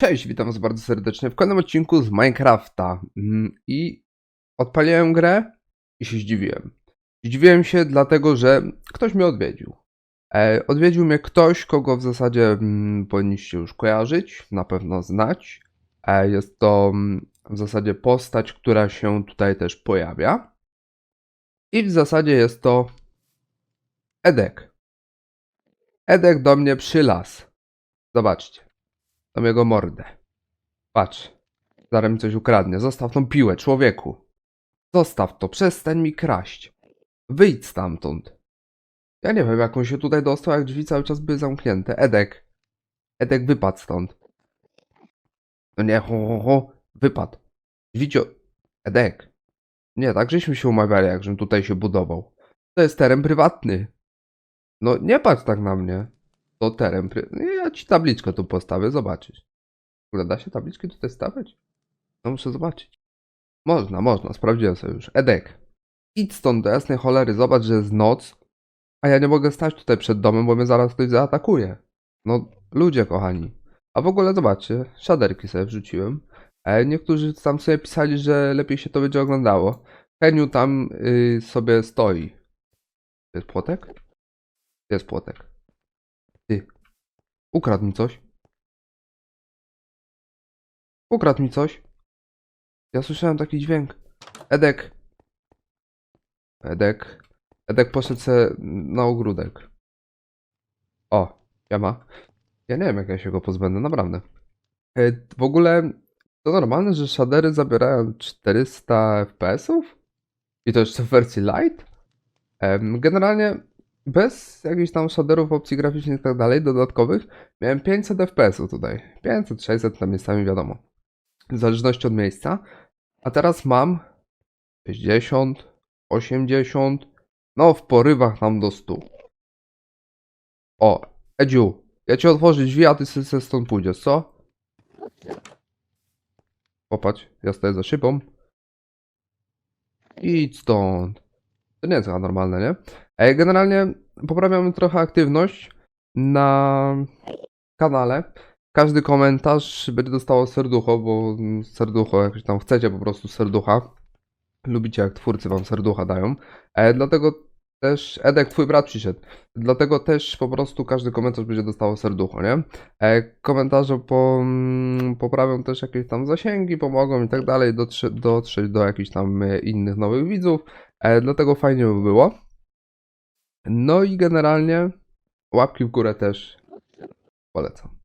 Cześć, witam was bardzo serdecznie w kolejnym odcinku z Minecrafta. Mm, I odpaliłem grę i się zdziwiłem. Zdziwiłem się dlatego, że ktoś mnie odwiedził. E, odwiedził mnie ktoś, kogo w zasadzie mm, powinniście już kojarzyć, na pewno znać. E, jest to mm, w zasadzie postać, która się tutaj też pojawia. I w zasadzie jest to Edek. Edek do mnie przylas. Zobaczcie. Tam jego mordę. Patrz. Zaraz mi coś ukradnie. Zostaw tą piłę, człowieku. Zostaw to, przestań mi kraść. Wyjdź stamtąd. Ja nie wiem, jak on się tutaj dostał, jak drzwi cały czas były zamknięte. Edek. Edek, wypadł stąd. No nie, ho, ho, ho. Wypadł. Drzwicio... Edek. Nie, tak żeśmy się umawiali, jak żebym tutaj się budował. To jest teren prywatny. No, nie patrz tak na mnie. To teren Ja ci tabliczkę tu postawię, zobaczysz. W da się tabliczki tutaj stawiać? No muszę zobaczyć. Można, można, sprawdziłem sobie już. Edek, idź stąd do jasnej cholery, zobacz, że jest noc, a ja nie mogę stać tutaj przed domem, bo mnie zaraz ktoś zaatakuje. No, ludzie kochani. A w ogóle zobaczcie, szaderki sobie wrzuciłem. E, niektórzy tam sobie pisali, że lepiej się to będzie oglądało. Heniu tam y, sobie stoi. Jest płotek? Jest płotek. Ukradł mi coś. Ukradł mi coś. Ja słyszałem taki dźwięk. Edek. Edek. Edek poszedł se na ogródek. O, ja ma. Ja nie wiem, jak ja się go pozbędę, naprawdę. E, W ogóle to normalne, że shadery zabierają 400 FPS-ów? I to jeszcze w wersji light? Em, Generalnie bez jakichś tam shaderów, opcji graficznych i tak dalej, dodatkowych, miałem 500 FPS-ów tutaj. 500, 600 tam miejscami wiadomo. W zależności od miejsca. A teraz mam 60, 80, no w porywach tam do 100. O, Edziu, ja ci otworzę drzwi, a ty se stąd pójdziesz, co? Popatrz, ja stoję za szybą. Idź stąd. To nie jest chyba normalne, nie? E, Generalnie poprawiamy trochę aktywność na kanale. Każdy komentarz będzie dostało serducho, bo serducho, jak tam chcecie po prostu serducha. Lubicie, jak twórcy wam serducha dają. E, dlatego też, Edek, twój brat przyszedł. Dlatego też po prostu każdy komentarz będzie dostało serducho, nie? E, komentarze po, mm, poprawią też jakieś tam zasięgi, pomogą i tak dalej, dotrze, dotrzeć do jakichś tam innych nowych widzów. Dlatego fajnie by było. No i generalnie łapki w górę też polecam.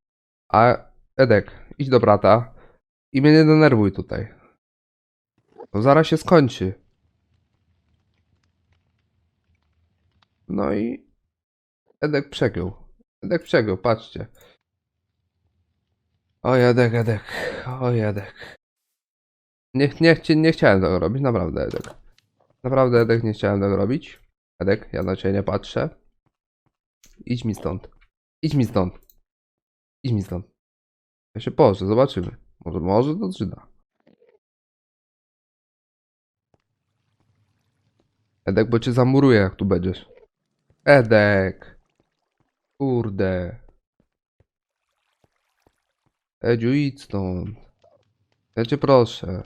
A Edek, idź do brata i mnie nie denerwuj tutaj. To zaraz się skończy. No i Edek przegiął. Edek przegiął, patrzcie. O Edek, Edek, o Edek. Nie, nie, nie chciałem tego robić, naprawdę Edek. Naprawdę Edek nie chciałem tego robić. Edek, ja na ciebie nie patrzę. Idź mi stąd. Idź mi stąd. Idź mi stąd. Ja się położę, zobaczymy. Może, może to przyda. Edek, bo cię zamuruję, jak tu będziesz. Edek. Kurde. Edziu, idź stąd. Ja cię proszę.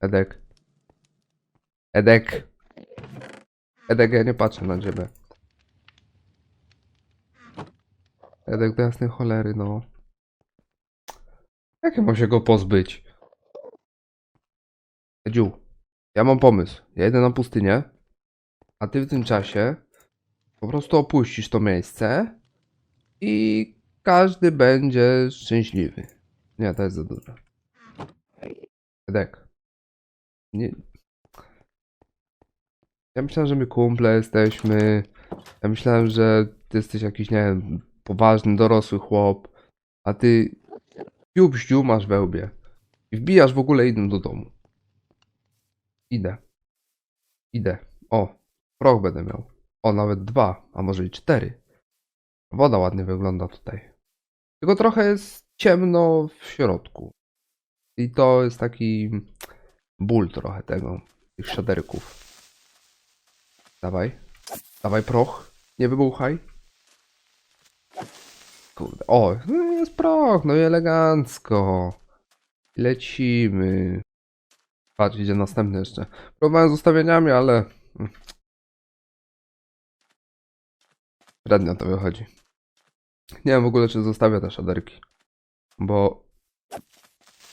Edek. Edek. Edek, ja nie patrzę na ciebie. Edek do jasnej cholery, no. Jak ja mam się go pozbyć? Edziu, ja mam pomysł. Ja jedę na pustynię, a ty w tym czasie po prostu opuścisz to miejsce i każdy będzie szczęśliwy. Nie, to jest za dużo. Edek. Nie. Ja myślałem, że my kumple jesteśmy. Ja myślałem, że ty jesteś jakiś, nie wiem, poważny, dorosły chłop, a ty piu bździu masz we łbie. I wbijasz w ogóle innym do domu. Idę. Idę. O, proch będę miał. O, nawet dwa, a może i cztery. Woda ładnie wygląda tutaj. Tylko trochę jest ciemno w środku. I to jest taki ból trochę tego, tych szaderków. Dawaj. Dawaj proch. Nie wybuchaj. Kurde. O, jest proch, no i elegancko. Lecimy. Patrz, idzie następny jeszcze. Próbowałem z ustawieniami, ale... mm. Średnio to wychodzi. Nie wiem w ogóle, czy zostawię te shaderki. Bo...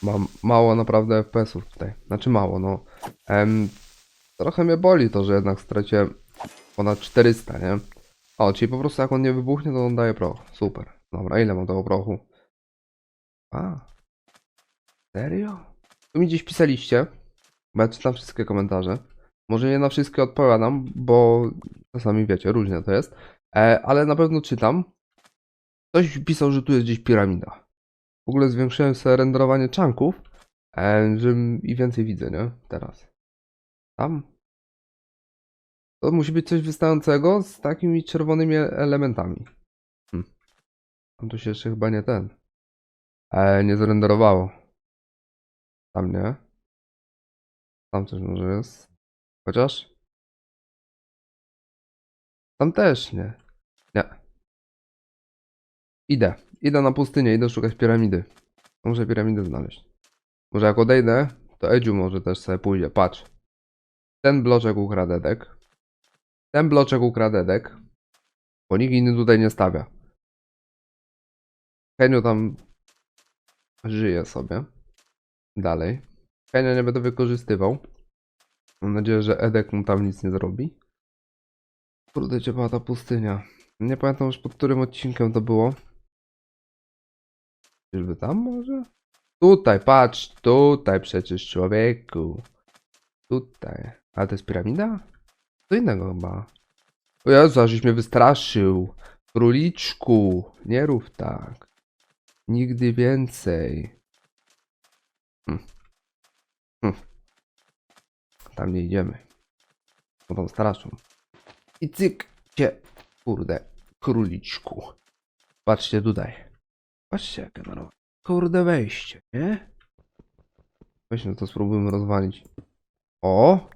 Mam mało naprawdę FPS-ów tutaj. Znaczy mało, no. Trochę mnie boli to, że jednak straciłem ponad 400, nie? O, czyli po prostu jak on nie wybuchnie, to on daje proch. Super. Dobra, ile mam tego prochu? A. Serio? Tu mi gdzieś pisaliście, bo ja czytam wszystkie komentarze. Może nie na wszystkie odpowiadam, bo czasami wiecie, różnie to jest. E, ale na pewno czytam. Ktoś pisał, że tu jest gdzieś piramida. W ogóle zwiększyłem sobie renderowanie czanków, e, żebym i więcej widzę, nie? Teraz. Tam. To musi być coś wystającego z takimi czerwonymi elementami. Hm. Tam to się jeszcze chyba nie ten. E, nie zrenderowało. Tam nie. Tam coś może jest. Chociaż. Tam też nie. Nie. Idę. Idę na pustynię, idę szukać piramidy. Muszę piramidę znaleźć. Może jak odejdę, to Edziu może też sobie pójdzie. Patrz. Ten bloczek ukradedek. Ten bloczek ukradedek. Bo nikt inny tutaj nie stawia. Henio tam żyje sobie. Dalej. Henio nie będę wykorzystywał. Mam nadzieję, że Edek mu tam nic nie zrobi. Kurde, gdzie była ta pustynia? Nie pamiętam już pod którym odcinkiem to było. Czyżby tam może? Tutaj, patrz, tutaj przecież człowieku. Tutaj. Ale to jest piramida? Co innego chyba. O Jezu, ażeś mnie wystraszył. Króliczku, nie rób tak. Nigdy więcej. Hm. Hm. Tam nie idziemy. Bo tam straszą. I cyk cię, kurde, króliczku. Patrzcie tutaj. Patrzcie jakie normalne. Kurde wejście, nie? Weź no to spróbujmy rozwalić. O!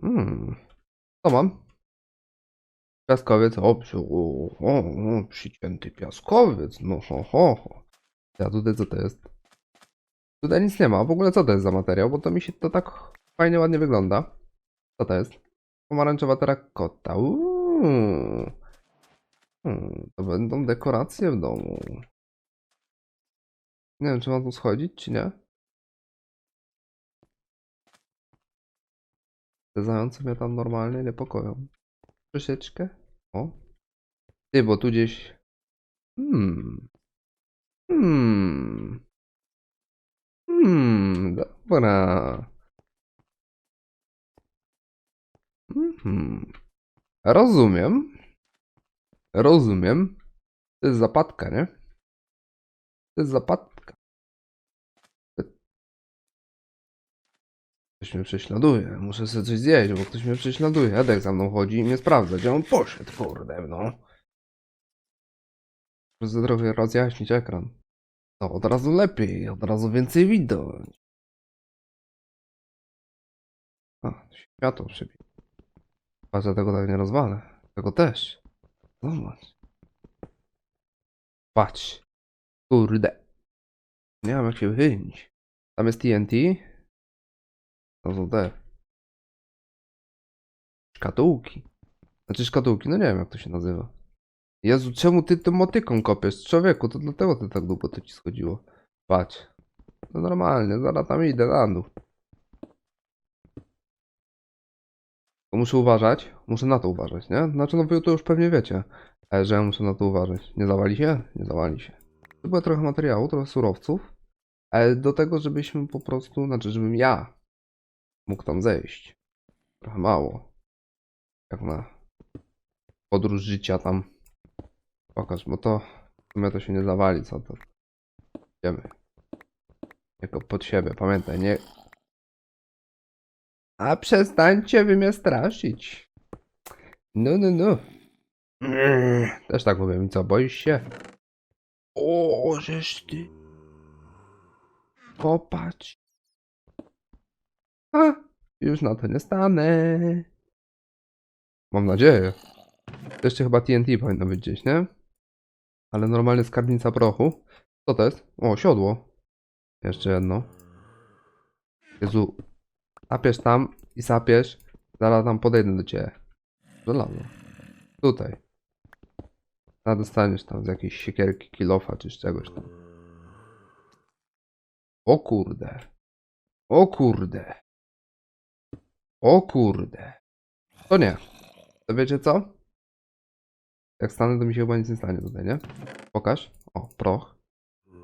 Hmm. Co mam? Piaskowiec, o, o, o, o, przycięty piaskowiec, no ho, ho, ho. Ja tutaj co to jest? Tutaj nic nie ma, w ogóle co to jest za materiał, bo to mi się to tak fajnie, ładnie wygląda. Co to jest? Pomarańczowa terakota, uuu. Hmm, to będą dekoracje w domu. Nie wiem, czy mam tu schodzić, czy nie. Te zające mnie tam normalnie niepokoją. Troszeczkę. O. Ty, bo tu gdzieś... Hmm. Hmm. Hmm, dobra. Mhm. Rozumiem. Rozumiem. To jest zapadka, nie? To jest zapadka. Ktoś mnie prześladuje. Muszę sobie coś zjeść, bo ktoś mnie prześladuje. Edek za mną chodzi i mnie sprawdza, gdzie on poszedł, kurde, no. Muszę trochę rozjaśnić ekran. To od razu lepiej, od razu więcej widać. A, światło przybił. Patrz, ja tego tak nie rozwalę. Tego też. Zobacz. Patrz. Kurde. Nie mam jak się wychylić. Tam jest TNT. Są te. Szkatułki. Znaczy szkatułki, no nie wiem jak to się nazywa. Jezu, czemu ty tym motyką kopiesz? Człowieku, to dlatego ty tak długo to ci schodziło. Patrz. No normalnie, zaraz tam idę na dół. To muszę uważać. Muszę na to uważać, nie? Znaczy, no wy to już pewnie wiecie, e, że ja muszę na to uważać. Nie zawali się? Nie zawali się. To było trochę materiału, trochę surowców. Ale do tego, żebyśmy po prostu, znaczy, żebym ja mógł tam zejść. Trochę mało. Jak na podróż życia tam. Pokaż, bo to sumie to się nie zawali, co to. Idziemy. Jako pod siebie, pamiętaj, nie... A przestańcie wy mnie straszyć. No, no, no. Też tak mówię. Co, boisz się? O, żeż ty. Popatrz. A, już na to nie stanę. Mam nadzieję. Jeszcze chyba TNT powinno być gdzieś, nie? Ale normalnie skarbnica prochu. Co to jest? O, siodło. Jeszcze jedno. Jezu. Sapiesz tam i sapiesz. Zaraz tam podejdę do ciebie. Żelazo. Tutaj. A dostaniesz tam z jakiejś siekierki, kilofa czy z czegoś tam. O kurde. O kurde. O kurde. To nie. To wiecie co? Jak stanę, to mi się chyba nic nie stanie tutaj, nie? Pokaż. O, proch.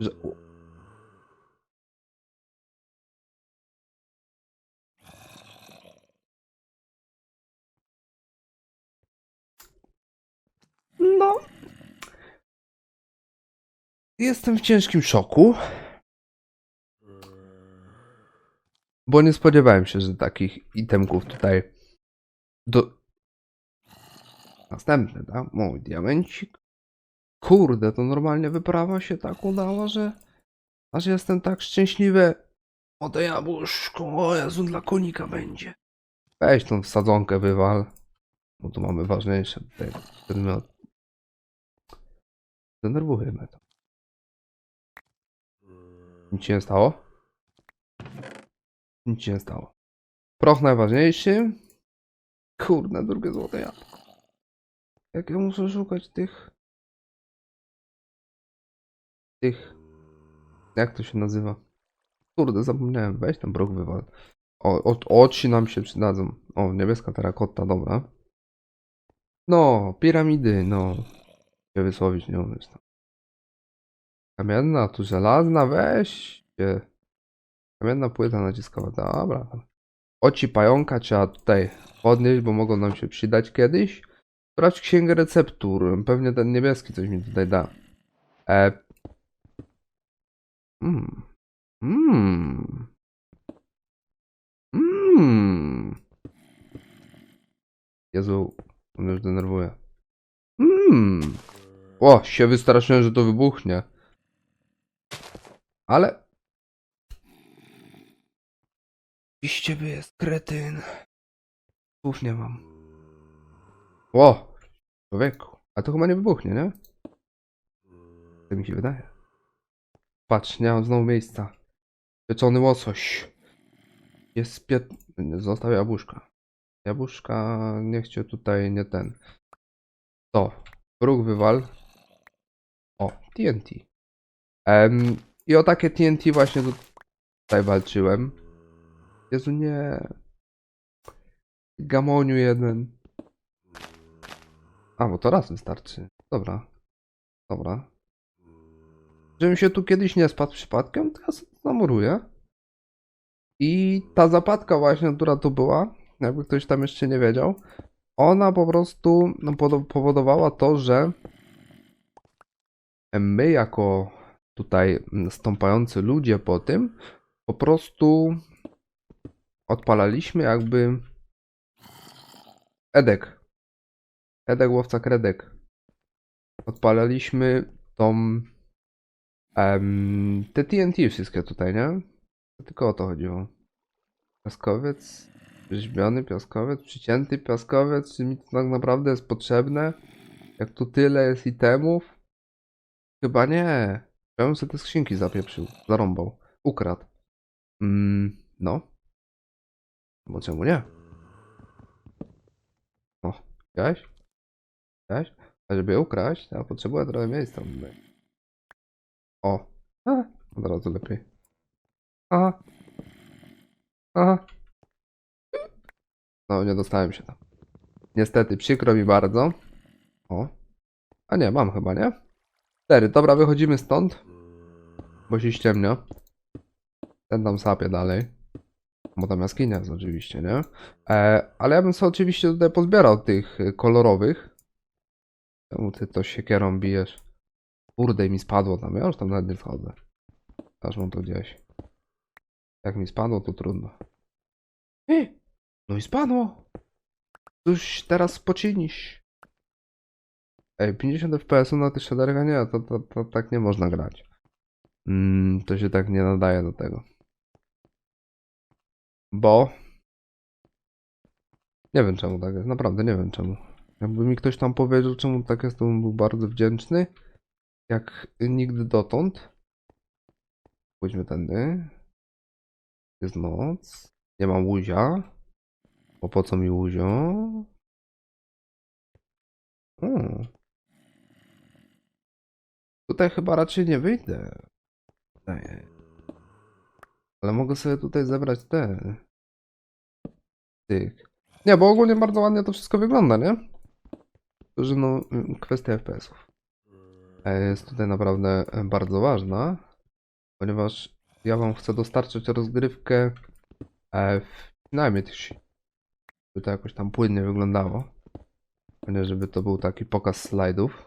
Że... No. Jestem w ciężkim szoku. Bo nie spodziewałem się, że takich itemków tutaj do... Następny, tak? Mój diamencik. Kurde, to normalnie wyprawa się tak udała, że aż jestem tak szczęśliwy. O to jabłuszko, o Jezu, dla konika będzie. Weź tą wsadzonkę wywal. Bo tu mamy ważniejsze przedmioty. Denerwuje mnie to. Nic się nie stało? Nic się nie stało. Proch najważniejszy. Kurde, drugie złote jabłko. Jak ja muszę szukać tych... Tych... Jak to się nazywa? Kurde, zapomniałem. Weź ten brok wywal. O, o, nam się przydadzą. O, niebieska terakotta, dobra. No, piramidy, no. Się wysłowić nie umiesz tam. Kamienna, tu żelazna, weź się. Kamienna płyta naciskowa, dobra. Oci pająka trzeba tutaj podnieść, bo mogą nam się przydać kiedyś. Sprawdź księgę receptur. Pewnie ten niebieski coś mi tutaj da. E... Mm. Mm. Mm. Jezu, on już denerwuje. Mm. O, się wystraszyłem, że to wybuchnie. Ale... Dziś ciebie jest kretyn. Słów nie mam. O! Człowieku. A to chyba nie wybuchnie, nie? Tak mi się wydaje. Patrz, nie mam znowu miejsca. Pieczony łosoś. Jest pie... nie, Zostaw jabłuszka. Jabłuszka niech cię tutaj nie ten. To. Próg wywal. O, TNT. Em, I o takie TNT właśnie tutaj walczyłem. Jezu, nie. Gamoniu jeden. A, bo to raz wystarczy. Dobra. Dobra. Żebym się tu kiedyś nie spadł przypadkiem, to ja zamuruję. I ta zapadka właśnie, która tu była, jakby ktoś tam jeszcze nie wiedział, ona po prostu no, powodowała to, że my jako tutaj stąpający ludzie po tym, po prostu odpalaliśmy jakby Edek. Edek łowca kredek. Odpalaliśmy tą em, te TNT wszystkie tutaj, nie? Tylko o to chodziło. Piaskowiec, rzeźbiony piaskowiec, przycięty piaskowiec, czy mi to tak naprawdę jest potrzebne? Jak tu tyle jest itemów? Chyba nie. Ja bym sobie te skrzynki zapieprzył, zarąbał, ukradł. Mm, no. Bo czemu nie? O, widziałeś? Widziałeś? A żeby je ukraść, ja potrzebuję trochę miejsca. O, a, od razu lepiej. Aha. Aha. No, nie dostałem się tam. Niestety, przykro mi bardzo. O. A nie, mam chyba, nie? Cztery, dobra, wychodzimy stąd. Bo się ściemnia. Ten tam sapie dalej. Bo tam oczywiście, nie? E, ale ja bym sobie oczywiście tutaj pozbierał tych y, kolorowych. Czemu ty to siekierą bijesz? Kurde, mi spadło tam. Ja już tam nawet nie wchodzę. Aż mam to gdzieś. Jak mi spadło, to trudno. Ej, no i spadło. Cóż teraz poczynisz? Ej, 50 fps na tych shaderach, nie, to, to, to tak nie można grać. Mm, to się tak nie nadaje do tego. Bo... Nie wiem czemu tak jest, naprawdę nie wiem czemu. Jakby mi ktoś tam powiedział czemu tak jest, to bym był bardzo wdzięczny. jak nigdy dotąd. Pójdźmy tędy. Jest noc. Nie mam łuzia. Bo po co mi łuzio? O. Tutaj chyba raczej nie wyjdę. Ej. Ale mogę sobie tutaj zebrać te. Tych. Nie, bo ogólnie bardzo ładnie to wszystko wygląda, nie? Że no, mm, kwestia FPS-ów e, jest tutaj naprawdę e, bardzo ważna, ponieważ ja wam chcę dostarczyć rozgrywkę e, w przynajmniej tych, si- by to jakoś tam płynnie wyglądało. Nie, żeby to był taki pokaz slajdów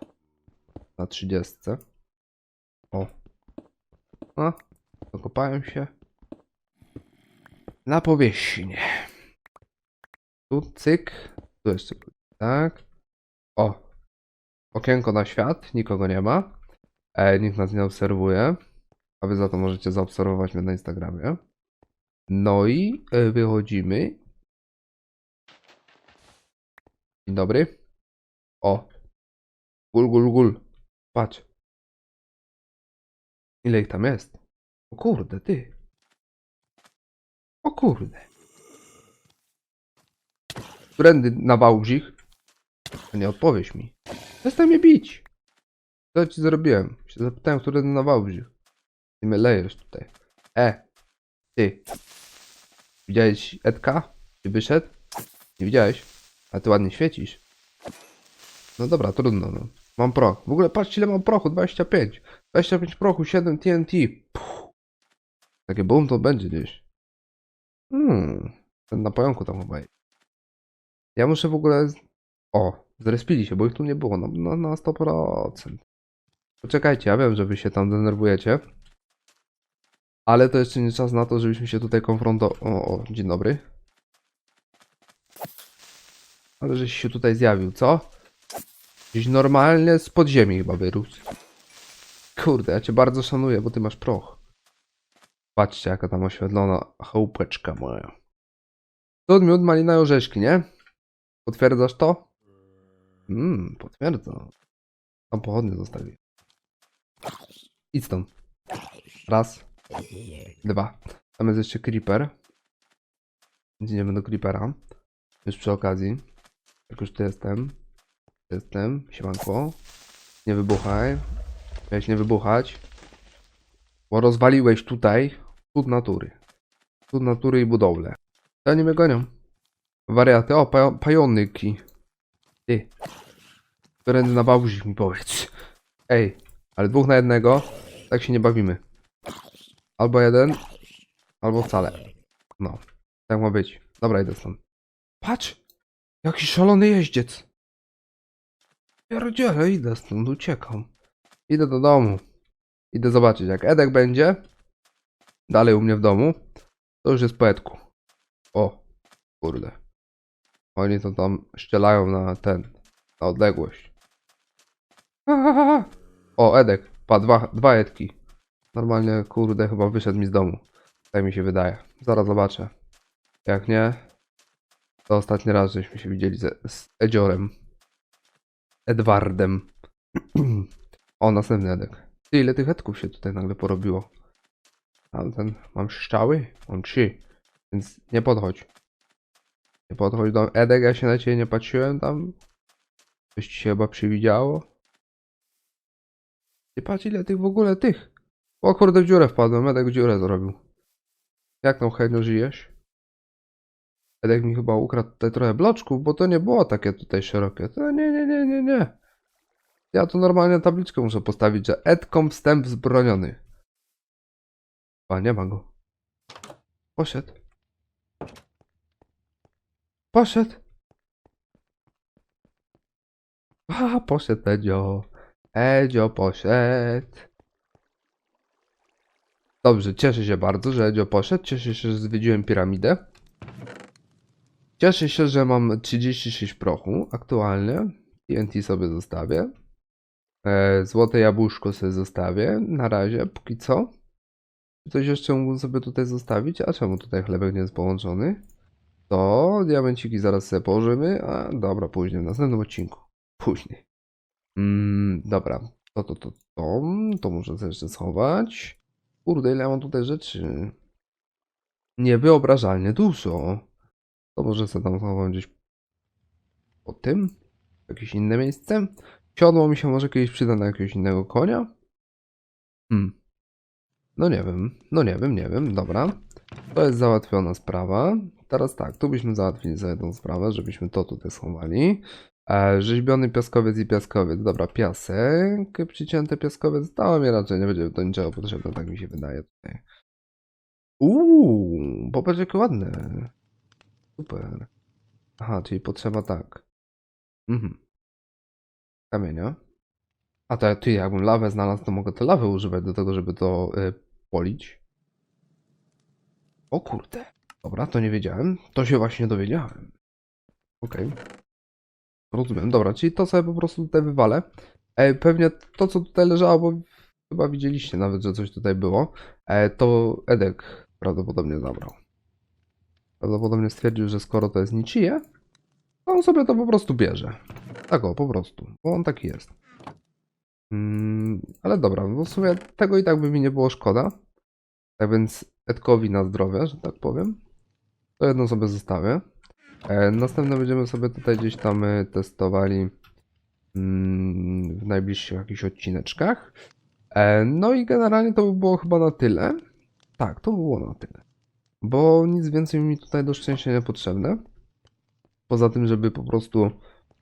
na 30. O. A, dokopałem się. Na powierzchnię. Tu cyk. Tu jeszcze tak. O. Okienko na świat. Nikogo nie ma. E, nikt nas nie obserwuje. A wy za to możecie zaobserwować mnie na Instagramie. No i e, wychodzimy. Dzień dobry. O. Gul, gul, gul. Patrz. Ile ich tam jest? O kurde, ty. O kurde. Którędy na Wałbrzych? Nie odpowiesz mi. Przestań mnie bić. Co ci zrobiłem? Się zapytałem, którędy na Wałbrzych. Ty mnie lejesz tutaj. E. Ty. Widziałeś Edka? Czy wyszedł? Nie widziałeś? A ty ładnie świecisz. No dobra, trudno, no. Mam proch. W ogóle patrz ile mam prochu, 25. 25 prochu, 7 TNT. Puh. Takie boom to będzie gdzieś. Hmm. Ten na pająku tam chyba. Ja muszę w ogóle... O, zrespili się, bo ich tu nie było. No, no na 100%. Poczekajcie, ja wiem, że wy się tam denerwujecie. Ale to jeszcze nie czas na to, żebyśmy się tutaj konfrontowali. O, o, dzień dobry. Ale żeś się tutaj zjawił, co? Gdzieś normalnie z podziemi chyba wyrósł. Kurde, ja cię bardzo szanuję, bo ty masz proch. Patrzcie, jaka tam oświetlona chałupeczka moja. Cud, miód, malina i orzeszki, nie? Potwierdzasz to? Mmm, potwierdzam. Tam pochodnie zostawię. Idź stąd. Raz. Dwa. Tam jest jeszcze creeper. Idziemy do creepera. Już przy okazji. Jak już tu jestem. Jestem. Siemanko. Nie wybuchaj. Miałeś nie wybuchać. Bo rozwaliłeś tutaj cud natury. Cud natury i budowlę. To oni mnie gonią. Wariaty. O, pajo pajonyki. Ty. Którędy na bałżyk mi powiedz. Ej, ale dwóch na jednego. Tak się nie bawimy. Albo jeden, albo wcale. No, tak ma być. Dobra, idę stąd. Patrz! Jaki szalony jeździec! Pierdziele, idę stąd, uciekam. Idę do domu. Idę zobaczyć, jak Edek będzie. Dalej u mnie w domu. To już jest po Edku. O, kurde. Oni to tam ścielają na ten, na odległość. O, Edek, pa, dwa, dwa Edki. Normalnie, kurde, chyba wyszedł mi z domu. Tak mi się wydaje. Zaraz zobaczę. Jak nie, to ostatni raz żeśmy się widzieli z Edziorem. Edwardem. o, następny Edek. Ty, ile tych Edków się tutaj nagle porobiło? Ale ten, mam szczały? Mam trzy. Więc nie podchodź. Nie podchodź do... Edek, ja się na ciebie nie patrzyłem tam. Coś ci się chyba przywidziało. Ty patrz ile tych w ogóle tych. O kurde w dziurę wpadłem, Edek w dziurę zrobił. Jak tam Henio żyjesz? Edek mi chyba ukradł tutaj trochę bloczków, bo to nie było takie tutaj szerokie. To nie, nie, nie, nie, nie. Ja tu normalnie tabliczkę muszę postawić, że Edkom wstęp wzbroniony. A nie ma go. Poszedł. Poszedł. A, poszedł Edzio. Edzio poszedł. Dobrze, cieszę się bardzo, że Edzio poszedł. Cieszę się, że zwiedziłem piramidę. Cieszę się, że mam 36 prochu aktualnie. TNT sobie zostawię. E, złote jabłuszko sobie zostawię. Na razie, póki co. Coś jeszcze mógłbym sobie tutaj zostawić? A czemu tutaj chlebek nie jest połączony? To diamenciki zaraz sobie położymy. A dobra, później w następnym odcinku. Później. Mm, dobra, to, to, to, to, to muszę sobie jeszcze schować. Kurde, ile ja mam tutaj rzeczy. Niewyobrażalnie dużo. To może sobie tam schowam gdzieś po tym. W jakieś inne miejsce. Siodło mi się może kiedyś przyda na jakiegoś innego konia. Hmm. No nie wiem, no nie wiem, nie wiem, dobra. To jest załatwiona sprawa. Teraz tak, tu byśmy załatwili za jedną sprawę, żebyśmy to tutaj schowali. E, rzeźbiony piaskowiec i piaskowiec. Dobra, piasek, przycięty piaskowiec. Dała mi raczej, nie będzie do niczego potrzebne, tak mi się wydaje tutaj. Uuu, popatrz jakie ładne. Super. Aha, czyli potrzeba tak. Mhm. Kamienia. A to ty, jakbym lawę znalazł, to mogę tę lawę używać do tego, żeby to y, polić. O kurde. Dobra, to nie wiedziałem. To się właśnie dowiedziałem. Okej. Rozumiem. Dobra, czyli to sobie po prostu tutaj wywalę. E, pewnie to, co tutaj leżało, bo chyba widzieliście nawet, że coś tutaj było, e, to Edek prawdopodobnie zabrał. Prawdopodobnie stwierdził, że skoro to jest niczyje, to on sobie to po prostu bierze. Tak o, po prostu. Bo on taki jest. Mm, ale dobra, no w sumie tego i tak by mi nie było szkoda. Tak więc Edkowi na zdrowie, że tak powiem. To jedno sobie zostawię. E, następne będziemy sobie tutaj gdzieś tam e, testowali mm, w najbliższych jakichś odcineczkach. E, no i generalnie to by było chyba na tyle. Tak, to by było na tyle. Bo nic więcej mi tutaj do szczęścia nie potrzebne. Poza tym, żeby po prostu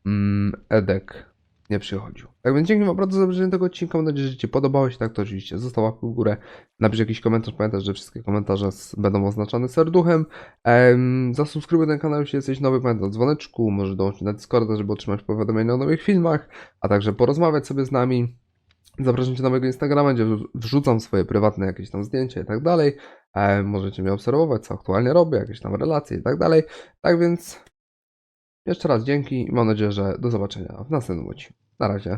mm, Edek nie przychodził. Tak więc dzięki wam bardzo za obejrzenie tego odcinka. Mam nadzieję, że Ci podobało. Jeśli tak, to oczywiście zostaw łapkę w górę. Napisz jakiś komentarz. Pamiętaj, że wszystkie komentarze będą oznaczone serduchem. Em, zasubskrybuj ten kanał, jeśli jesteś nowy. Pamiętaj o dzwoneczku. Możesz dołączyć na Discorda, żeby otrzymać powiadomienia o nowych filmach, a także porozmawiać sobie z nami. Zapraszam Cię na mojego Instagrama, gdzie wrzu- wrzucam swoje prywatne jakieś tam zdjęcia i tak dalej. Możecie mnie obserwować, co aktualnie robię, jakieś tam relacje i tak dalej. Tak więc jeszcze raz dzięki i mam nadzieję, że do zobaczenia w następnym odcinku. Na razie.